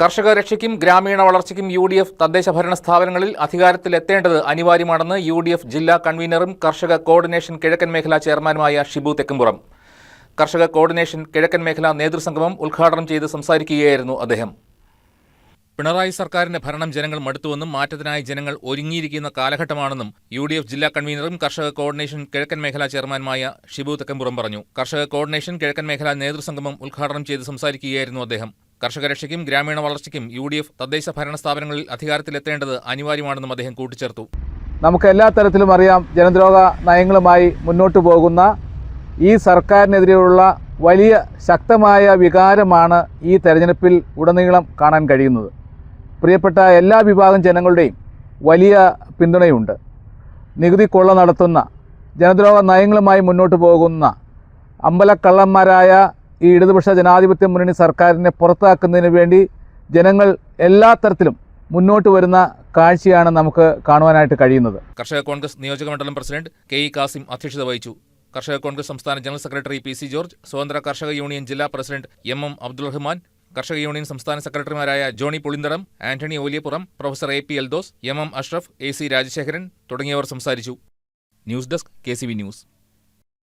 കർഷക രക്ഷയ്ക്കും ഗ്രാമീണ വളർച്ചയ്ക്കും യു ഡി എഫ് തദ്ദേശ ഭരണ സ്ഥാപനങ്ങളിൽ അധികാരത്തിലെത്തേണ്ടത് അനിവാര്യമാണെന്ന് യു ഡി എഫ് ജില്ലാ കൺവീനറും കർഷക കോർഡിനേഷൻ കിഴക്കൻ മേഖലാ ചെയർമാനുമായ ഷിബു തെക്കുംപുറം. കർഷക കോർഡിനേഷൻ കിഴക്കൻ മേഖലാ നേതൃസംഗമം ഉദ്ഘാടനം ചെയ്ത് സംസാരിക്കുകയായിരുന്നു അദ്ദേഹം. പിണറായി സർക്കാരിന്റെ ഭരണം ജനങ്ങൾ മടുത്തുവെന്നും മാറ്റത്തിനായി ജനങ്ങൾ ഒരുങ്ങിയിരിക്കുന്ന കാലഘട്ടമാണെന്നും യു ഡി എഫ് ജില്ലാ കൺവീനറും കർഷക കോർഡിനേഷൻ കിഴക്കൻ മേഖലാ ചെയർമാനുമായ ഷിബു തെക്കമ്പുറം പറഞ്ഞു. കർഷക കോർഡിനേഷൻ കിഴക്കൻ മേഖലാ നേതൃസംഗമം ഉദ്ഘാടനം ചെയ്ത് സംസാരിക്കുകയായിരുന്നു അദ്ദേഹം. കർഷക രക്ഷയ്ക്കും ഗ്രാമീണ വളർച്ചയ്ക്കും യു ഡി എഫ് തദ്ദേശ ഭരണ സ്ഥാപനങ്ങളിൽ അധികാരത്തിലെത്തേണ്ടത് അനിവാര്യമാണെന്നും അദ്ദേഹം കൂട്ടിച്ചേർത്തു. നമുക്ക് എല്ലാ തരത്തിലും അറിയാം ജനദ്രോഹ നയങ്ങളുമായി മുന്നോട്ട് പോകുന്ന ഈ സർക്കാരിനെതിരെയുള്ള വലിയ ശക്തമായ വികാരമാണ് ഈ തെരഞ്ഞെടുപ്പിൽ ഉടനീളം കാണാൻ കഴിയുന്നത്. പ്രിയപ്പെട്ട എല്ലാ വിഭാഗം ജനങ്ങളുടെയും വലിയ പിന്തുണയുണ്ട്. നികുതി കൊള്ള നടത്തുന്ന ജനദ്രോഹ നയങ്ങളുമായി മുന്നോട്ട് പോകുന്ന അമ്പലക്കള്ളന്മാരായ ഈ ഇടതുപക്ഷ ജനാധിപത്യ മുന്നണി സർക്കാരിനെ പുറത്താക്കുന്നതിന് വേണ്ടി ജനങ്ങൾ എല്ലാ തരത്തിലും മുന്നോട്ട് വരുന്ന കാഴ്ചയാണ് നമുക്ക് കാണുവാനായിട്ട് കഴിയുന്നത്. കർഷക കോൺഗ്രസ് നിയോജക മണ്ഡലം പ്രസിഡന്റ് കെ ഇ കാസിം അധ്യക്ഷത വഹിച്ചു. കർഷക കോൺഗ്രസ് സംസ്ഥാന general secretary P C George സ്വതന്ത്ര കർഷക യൂണിയൻ ജില്ലാ president M M Abdul Rahman കർഷക യൂണിയൻ സംസ്ഥാന സെക്രട്ടറിമാരായ Johny Pulintharam Antony Oliyappuram professor A P Eldhose M M Ashraf A C Rajasekharan തുടങ്ങിയവർ സംസാരിച്ചു. News desk K news.